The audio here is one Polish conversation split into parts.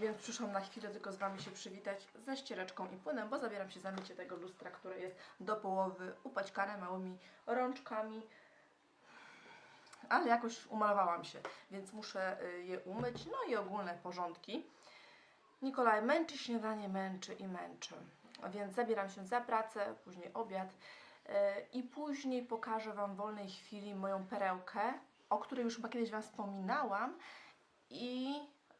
więc przyszłam na chwilę tylko z Wami się przywitać ze ściereczką i płynem, bo zabieram się za mycie tego lustra, które jest do połowy upaćkane małymi rączkami. Ale jakoś umalowałam się, więc muszę y, je umyć, no i ogólne porządki. Nikolaj męczy śniadanie, męczy i męczy. Więc zabieram się za pracę, później obiad yy, i później pokażę Wam w wolnej chwili moją perełkę, o której już chyba kiedyś Wam wspominałam i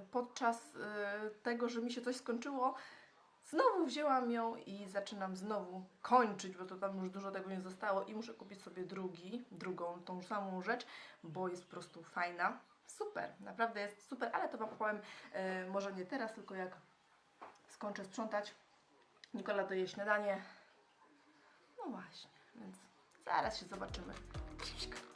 podczas yy, tego, że mi się coś skończyło, znowu wzięłam ją i zaczynam znowu kończyć, bo to tam już dużo tego nie zostało i muszę kupić sobie drugi, drugą, tą samą rzecz, bo jest po prostu fajna. Super, naprawdę jest super, ale to Wam opowiem yy, może nie teraz, tylko jak skończę sprzątać. Nikola doje śniadanie. No właśnie, więc zaraz się zobaczymy. Ciśka.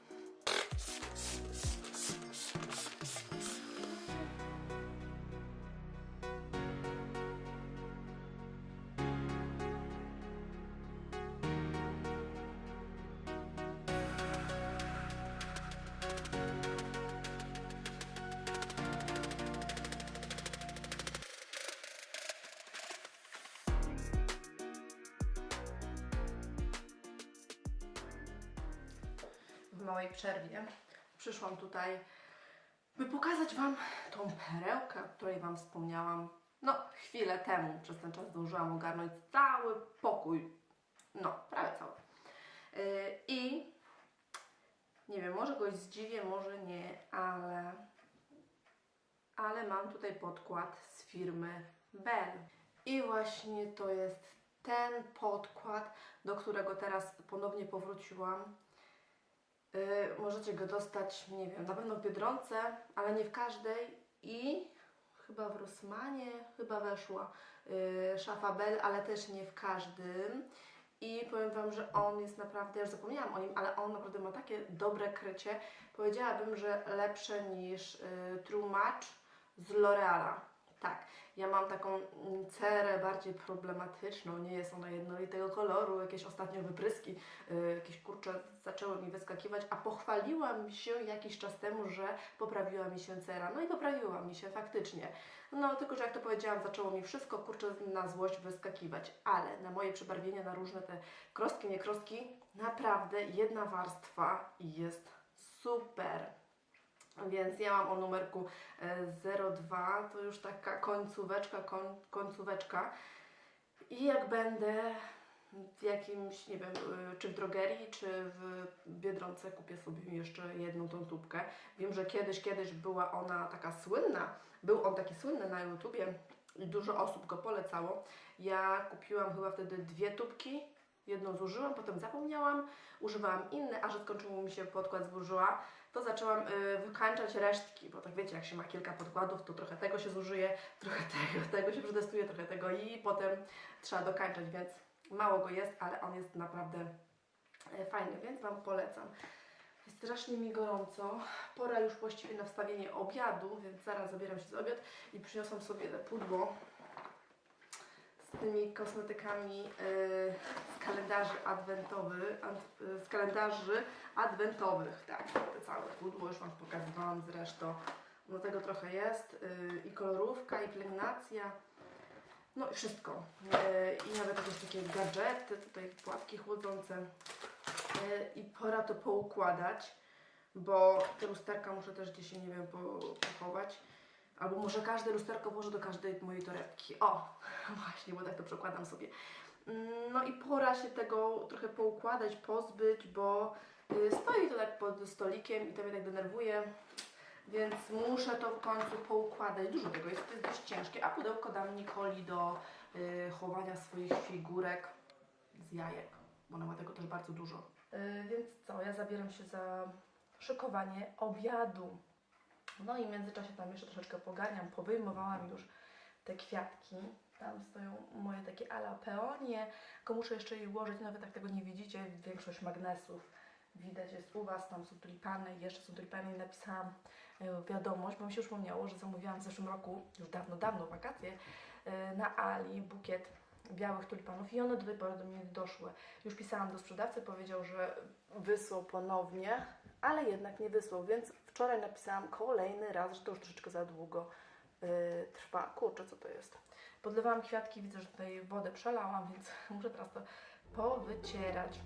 Małej przerwie przyszłam tutaj, by pokazać Wam tą perełkę, o której Wam wspomniałam. No, chwilę temu, przez ten czas zdążyłam ogarnąć cały pokój. No, prawie cały. Yy, I nie wiem, może kogoś zdziwię, może nie, ale ale mam tutaj podkład z firmy Bell. I właśnie to jest ten podkład, do którego teraz ponownie powróciłam. Yy, możecie go dostać, nie wiem, na pewno w Biedronce, ale nie w każdej i chyba w Rossmanie chyba weszła yy, szafa Bell, ale też nie w każdym. I powiem Wam, że on jest naprawdę, ja już zapomniałam o nim, ale on naprawdę ma takie dobre krycie. Powiedziałabym, że lepsze niż yy, True Match z L'Oreala. Tak, ja mam taką cerę bardziej problematyczną, nie jest ona jednolitego koloru, jakieś ostatnio wypryski, yy, jakieś kurcze zaczęły mi wyskakiwać, a pochwaliłam się jakiś czas temu, że poprawiła mi się cera. No i poprawiła mi się faktycznie. No tylko, że jak to powiedziałam, zaczęło mi wszystko kurczę na złość wyskakiwać, ale na moje przebarwienia, na różne te krostki, nie krostki, naprawdę jedna warstwa jest super. Więc ja mam o numerku e, 02, to już taka końcóweczka, koń, końcóweczka. I jak będę w jakimś, nie wiem, y, czy w drogerii, czy w Biedronce kupię sobie jeszcze jedną tą tubkę. Wiem, że kiedyś, kiedyś była ona taka słynna, był on taki słynny na YouTubie i dużo osób go polecało. Ja kupiłam chyba wtedy dwie tubki, jedną zużyłam, potem zapomniałam, używałam inne, a że skończył mi się podkład zburzyła, to zaczęłam y, wykańczać resztki, bo tak wiecie, jak się ma kilka podkładów, to trochę tego się zużyje, trochę tego, tego się przetestuje, trochę tego i potem trzeba dokańczać, więc mało go jest, ale on jest naprawdę e, fajny, więc Wam polecam. Jest strasznie mi gorąco, pora już właściwie na wstawienie obiadu, więc zaraz zabieram się za obiad i przyniosłam sobie pudło z tymi kosmetykami yy, z kalendarzy adwentowych, ad, yy, z kalendarzy adwentowych, tak, te całe pudło już Wam pokazywałam zresztą, no tego trochę jest, yy, i kolorówka, i pielęgnacja, no i wszystko, i nawet jakieś takie gadżety, tutaj płatki chłodzące. I pora to poukładać, bo te lusterka muszę też gdzieś, nie wiem, po, pochować. Albo może każde lusterko włożę do każdej mojej torebki. O, właśnie, bo tak to przekładam sobie. Mm, No i pora się tego trochę poukładać, pozbyć, bo y, stoi to tak pod stolikiem i to mnie tak denerwuje. Więc muszę to w końcu poukładać. Dużo tego jest, to jest dość ciężkie. A pudełko dam Nikoli do y, chowania swoich figurek z jajek, bo ona ma tego też bardzo dużo. Y, więc co, ja zabieram się za szykowanie obiadu. No i w międzyczasie tam jeszcze troszeczkę pogarniam, powyjmowałam już te kwiatki. Tam stoją moje takie ala peonie, tylko muszę jeszcze je ułożyć, nawet jak tego nie widzicie, większość magnesów widać jest u Was, tam są tulipany, jeszcze są tulipany i napisałam e, wiadomość, bo mi się już przypomniało, że zamówiłam w zeszłym roku, już dawno, dawno wakacje, e, na Ali bukiet białych tulipanów i one do tej pory do mnie nie doszły. Już pisałam do sprzedawcy, powiedział, że wysłał ponownie, ale jednak nie wysłał, więc wczoraj napisałam kolejny raz, że to już troszeczkę za długo y, trwa. trwa. Kurczę, co to jest? Podlewałam kwiatki, widzę, że tutaj wodę przelałam, więc muszę teraz to powycierać.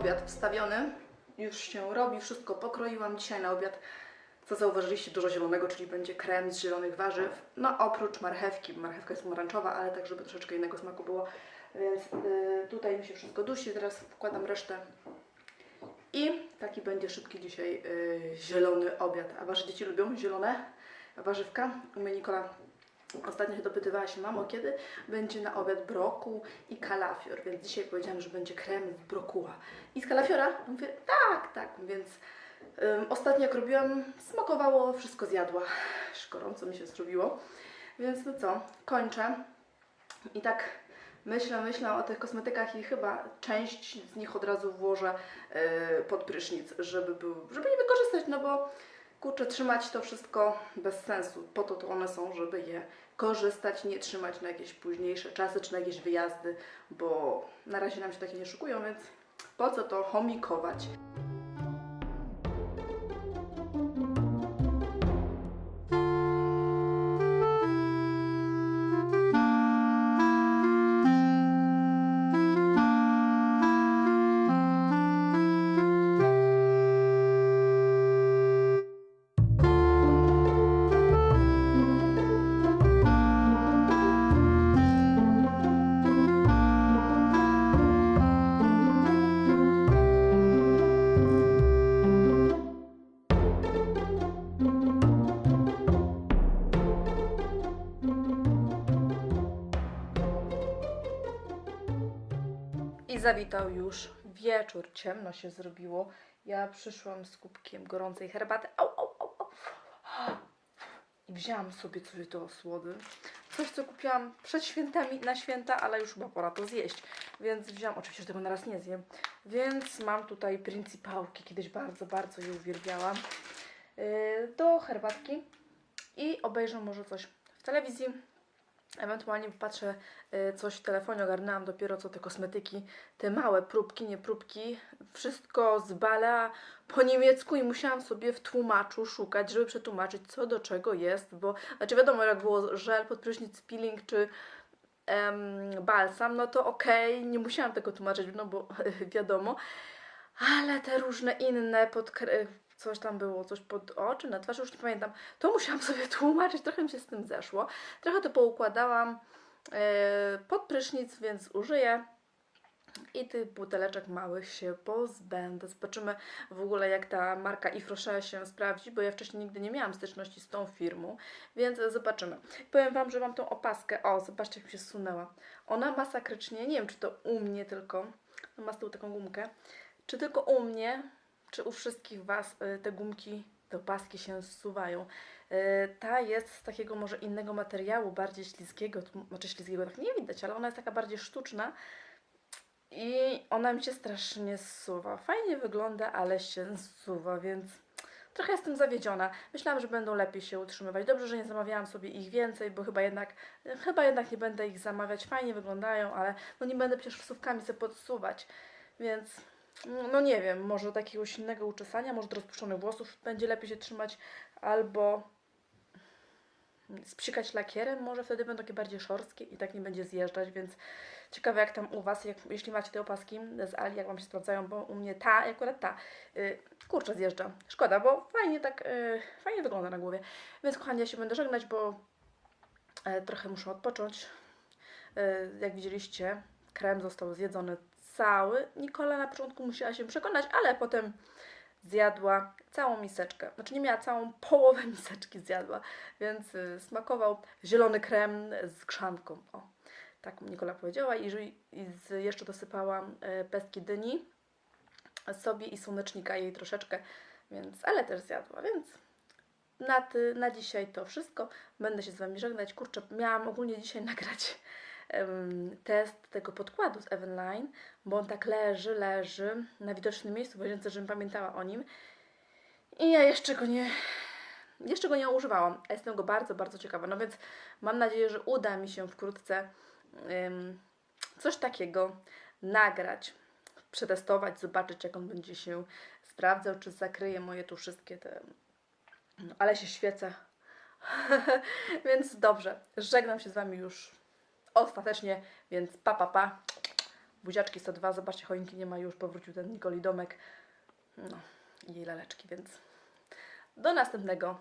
Obiad wstawiony, już się robi, wszystko pokroiłam dzisiaj na obiad. Co zauważyliście, dużo zielonego, czyli będzie krem z zielonych warzyw. No oprócz marchewki, bo marchewka jest pomarańczowa, ale tak, żeby troszeczkę innego smaku było. Więc y, tutaj mi się wszystko dusi, teraz wkładam resztę. I taki będzie szybki dzisiaj y, zielony obiad. A wasze dzieci lubią zielone warzywka? U mnie Nikola Ostatnio się dopytywała się, mamo, kiedy będzie na obiad brokuł i kalafior, więc dzisiaj powiedziałam, że będzie krem z brokuła. I z kalafiora? Mówię, tak, tak, więc ym, ostatnio jak robiłam, smakowało, wszystko zjadła. Gorąco mi się zrobiło. Więc no co, kończę. I tak myślę, myślę o tych kosmetykach i chyba część z nich od razu włożę yy, pod prysznic, żeby, był, żeby je wykorzystać, no bo kurczę, trzymać to wszystko bez sensu. Po to to one są, żeby je korzystać, nie trzymać na jakieś późniejsze czasy czy na jakieś wyjazdy, bo na razie nam się takie nie szykują, więc po co to chomikować? Zawitał już wieczór, ciemno się zrobiło. Ja przyszłam z kubkiem gorącej herbaty. Au, au, au, au. I wzięłam sobie coś do osłody. Coś, co kupiłam przed świętami, na święta, ale już chyba pora to zjeść. Więc wzięłam, oczywiście, że tego na raz nie zjem. Więc mam tutaj principałki. Kiedyś bardzo, bardzo je uwielbiałam. Yy, do herbatki. I obejrzę może coś w telewizji. Ewentualnie popatrzę y, coś w telefonie, ogarnęłam dopiero co te kosmetyki, te małe próbki, nie próbki, wszystko z bala po niemiecku i musiałam sobie w tłumaczu szukać, żeby przetłumaczyć co do czego jest, bo, znaczy wiadomo jak było żel pod prysznic, peeling czy em, balsam, no to okej, nie musiałam tego tłumaczyć, no bo wiadomo, ale te różne inne pod coś tam było, coś pod oczy, na twarz, już nie pamiętam. To musiałam sobie tłumaczyć, trochę mi się z tym zeszło. Trochę to poukładałam e, pod prysznic, więc użyję. I tych buteleczek małych się pozbędę. Zobaczymy w ogóle, jak ta marka Ifroche się sprawdzi, bo ja wcześniej nigdy nie miałam styczności z tą firmą, więc zobaczymy. Powiem Wam, że mam tą opaskę. O, zobaczcie, jak mi się zsunęła. Ona masakrycznie, nie wiem, czy to u mnie tylko, no ma z tyłu taką gumkę, czy tylko u mnie, czy u wszystkich Was y, te gumki, te opaski się zsuwają. Y, Ta jest z takiego może innego materiału, bardziej śliskiego, znaczy śliskiego tak nie widać, ale ona jest taka bardziej sztuczna i ona mi się strasznie zsuwa. Fajnie wygląda, ale się zsuwa, więc trochę jestem zawiedziona. Myślałam, że będą lepiej się utrzymywać. Dobrze, że nie zamawiałam sobie ich więcej, bo chyba jednak, chyba jednak nie będę ich zamawiać. Fajnie wyglądają, ale no nie będę przecież wsówkami sobie podsuwać, więc no nie wiem, może do jakiegoś innego uczesania, może do rozpuszczonych włosów będzie lepiej się trzymać, albo spsikać lakierem, może wtedy będą takie bardziej szorstkie i tak nie będzie zjeżdżać, więc ciekawe jak tam u Was, jak, jeśli macie te opaski z Ali, jak Wam się sprawdzają, bo u mnie ta, akurat ta, y, kurczę zjeżdża. Szkoda, bo fajnie tak, y, fajnie wygląda na głowie. Więc kochani, ja się będę żegnać, bo e, trochę muszę odpocząć. E, jak widzieliście, krem został zjedzony cały. Nikola na początku musiała się przekonać, ale potem zjadła całą miseczkę. Znaczy nie miała całą połowę miseczki zjadła, więc y, smakował zielony krem z krzanką. O, tak Nikola powiedziała i, i z, jeszcze dosypałam y, pestki dyni sobie i słonecznika jej troszeczkę, więc, ale też zjadła, więc na, ty, na dzisiaj to wszystko. Będę się z Wami żegnać. Kurczę, miałam ogólnie dzisiaj nagrać test tego podkładu z Evenline, bo on tak leży, leży na widocznym miejscu w łazience, żebym pamiętała o nim. I ja jeszcze go nie, jeszcze go nie używałam, a jestem go bardzo, bardzo ciekawa. No więc mam nadzieję, że uda mi się wkrótce em, coś takiego nagrać, przetestować, zobaczyć jak on będzie się sprawdzał, czy zakryje moje tu wszystkie te... No, ale się świecę. więc dobrze, żegnam się z Wami już ostatecznie, więc pa, pa, pa. Buziaczki 102, zobaczcie, choinki nie ma już, powrócił ten Nikoli domek. No i jej laleczki, więc do następnego